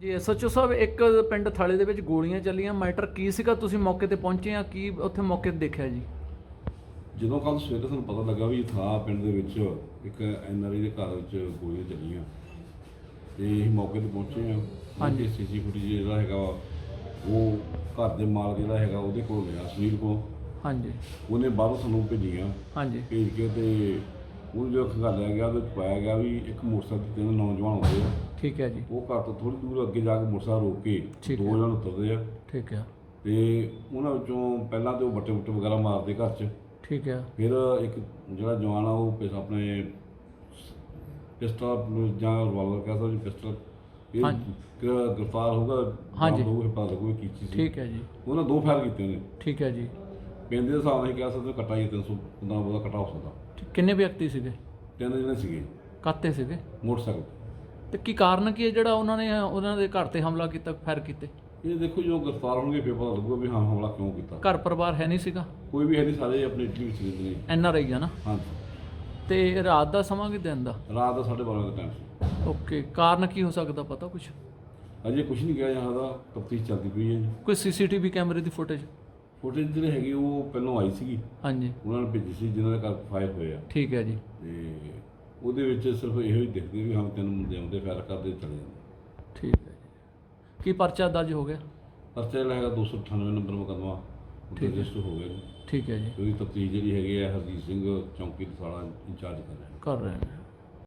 ਜੀ ਐਸਐਚਓ ਸਾਹਿਬ ਇੱਕ ਪਿੰਡ ਥਾਲੇ ਦੇ ਵਿੱਚ ਗੋਲੀਆਂ ਚੱਲੀਆਂ। ਮੈਟਰ ਕੀ ਸੀਗਾ? ਤੁਸੀਂ ਮੌਕੇ ਤੇ ਪਹੁੰਚੇ ਆ? ਕੀ ਉੱਥੇ ਮੌਕੇ ਤੇ ਦੇਖਿਆ ਜੀ? ਜਦੋਂ ਕੱਲ ਸਵੇਰੇ ਸਾਨੂੰ ਪਤਾ ਲੱਗਾ ਵੀ ਥਾ ਪਿੰਡ ਦੇ ਵਿੱਚ ਇੱਕ ਐਨਆਰਆਈ ਦੇ ਘਰ ਵਿੱਚ ਗੋਲੀਆਂ ਚੱਲੀਆਂ। ਤੇ ਅਸੀਂ ਮੌਕੇ ਤੇ ਪਹੁੰਚੇ ਹਾਂ ਹਾਂਜੀ। ਸੀਸੀ ਫੁਟੇਜ ਜਿਹੜਾ ਹੈਗਾ ਉਹ ਘਰ ਦੇ ਮਾਲਕ ਜਿਹੜਾ ਹੈਗਾ ਉਹਦੇ ਕੋਲ ਗਿਆ ਸੁਨੀਲ ਕੋਲ। ਹਾਂਜੀ। ਉਹਨੇ ਬਾਹਰੋਂ ਸਾਨੂੰ ਭੇਜੀਆਂ। ਹਾਂਜੀ। ਭੇਜ ਕੇ ਤੇ ਉਹਨੂੰ ਜੋ ਖੰਗਾਲਿਆ ਗਿਆ ਉਹਦੇ 'ਚ ਪਾਇਆ ਗਿਆ ਵੀ ਇੱਕ ਮੋਟਰਸਾਈਕਲ ਤੇ ਤਿੰਨ ਨੌਜਵਾਨ ਆਉਂਦੇ ਆ। ਠੀਕ ਹੈ ਜੀ। ਉਹ ਘਰ ਤੋਂ ਥੋੜੀ ਦੂਰ ਅੱਗੇ ਜਾ ਕੇ ਮੋਟਰਸਾਈਕਲ ਰੋਕ ਕੇ ਠੀਕ ਦੋ ਹੈ। ਜਣ ਉਤਰਦੇ ਆ। ਠੀਕ ਹੈ। ਤੇ ਉਹਨਾਂ ਵਿੱਚੋਂ ਪਹਿਲਾਂ ਤੇ ਉਹ ਬੱਟੇ ਬੁੱਟੇ ਵਗੈਰਾ ਮਾਰਦੇ ਘਰ 'ਚ। ਠੀਕ ਹੈ। ਫਿਰ ਇੱਕ ਜਿਹੜਾ ਜਵਾਨ ਆ ਉਹ ਪਿਸ ਆਪਣੇ ਪਿਸਟਲ ਜਾਂ ਰਿਵਾਲਵਰ ਕਹਿੰਦਾ ਜੀ ਪਿਸਟਲ। ਇਹ ਹਾਂਜੀ। ਗ- ਗ੍ਰਿਫਤਾਰ ਹੋਊਗਾ ਹਾਂਜੀ। ਹੋਊਗਾ ਪਤਾ ਲੱਗੂਗਾ ਕੀ ਚੀਜ਼ ਸੀ ਠੀਕ ਹੈ ਜੀ। ਉਹਨਾਂ ਦੋ ਫਾਇਰ ਕੀਤੇ ਉਹਨੇ ਠੀਕ ਹੈ ਜੀ। ਪੈਂਦੇ ਦੇ ਹਿਸਾਬ ਨਾਲ ਅਸੀਂ ਕਹਿ ਸਕਦੇ ਕੱਟਾ ਹੀ 300 15 ਉਹਦਾ ਕੱਟਾ ਹੋ ਸਕਦਾ। ਠੀਕ- ਕਿੰਨੇ ਵਿਅਕਤੀ ਸੀਗੇ? ਤਿੰਨ ਜਣੇ ਸੀਗੇ। ਕਾਤੇ ਸੀਗੇ? ਮੋਟਰਸਾਈਕਲ ਤੇ ਕੀ ਕਾਰਨ ਕੀ ਹੈ ਜਿਹੜਾ ਉਹਨਾਂ ਨੇ ਉਹਨਾਂ ਦੇ ਘਰ ਤੇ ਹਮਲਾ ਕੀਤਾ ਫਾਇਰ ਕੀਤੇ? ਇਹ ਦੇਖੋ ਜਦੋਂ ਗ੍ਰਿਫਤਾਰ ਹੋਣਗੇ ਫਿਰ ਪਤਾ ਲੱਗੂਗਾ ਵੀ ਹਾਂ ਹਮਲਾ ਕਿਉਂ ਕੀਤਾ। ਘਰ ਪਰਿਵਾਰ ਹੈ ਨਹੀਂ ਸੀਗਾ? ਕੋਈ ਵੀ ਹੈ ਨਹੀਂ ਸਾਰੇ ਆਪਣੇ ਇਟਲੀ ਵਿੱਚ ਰਹਿੰਦੇ ਨੇ। ਐਨ ਆਰ ਆਈ ਆ ਨਾ? ਹਾਂਜੀ। ਤੇ ਰਾਤ ਦਾ ਸਮਾਂ ਕਿ ਦਿਨ ਦਾ? ਰਾਤ ਦਾ 12:30 ਦਾ ਟਾਈਮ ਸੀ। ਓਕੇ ਕਾਰਨ ਕੀ ਹੋ ਸਕਦਾ ਪਤਾ ਕੁਝ ਅਜੇ ਕੁਝ ਨਹੀਂ ਕਿਹਾ ਜਾਂਦਾ ਤਫਤੀਸ਼ ਚੱਲਦੀ ਪਈ ਹੈ ਜੀ। ਕੋਈ ਸੀਸੀਟੀਵੀ ਕੈਮਰੇ ਦੀ ਫੁਟੇਜ? ਫੁਟੇਜ ਜਿਹੜੇ ਹੈਗੀ ਉਹ ਪਹਿਲਾਂ ਆਈ ਸੀਗੀ। ਹਾਂਜੀ। ਉਹਨਾਂ ਨੇ ਭੇਜੀ ਸੀ ਜਿਨ੍ਹਾਂ ਦੇ ਘਰ ਫਾਇਰ ਹੋਏ ਆ ਠੀਕ ਹੈ ਜੀ। ਤੇ ਉਹਦੇ ਵਿੱਚ ਸਿਰਫ ਇਹੋ ਹੀ ਦਿਖਦੇ ਵੀ ਹਾਂ ਤਿੰਨ ਮੁੰਡੇ ਆਉਂਦੇ ਫਾਇਰ ਕਰਦੇ ਚਲੇ ਜਾਂਦੇ। ਠੀਕ ਹੈ ਜੀ। ਕੀ ਪਰਚਾ ਦਰਜ ਹੋ ਗਿਆ? ਪਰਚਾ ਹੈਗਾ 298 ਨੰਬਰ ਮੁਕੱਦਮਾ। ਰਜਿਸਟਰ ਹੋ ਗਿਆ ਜੀ। ਠੀਕ ਹੈ ਜੀ। ਉਹਦੀ ਤਫਤੀਸ਼ ਜਿਹੜੀ ਹੈਗੀ ਹੈ ਹਰਜੀਤ ਸਿੰਘ ਚੌਂਕੀ ਦਸਾਲਾ ਇੰਚਾਰਜ ਕਰ ਰਿਹਾ ਕਰ ਰਹੇ ਨੇ।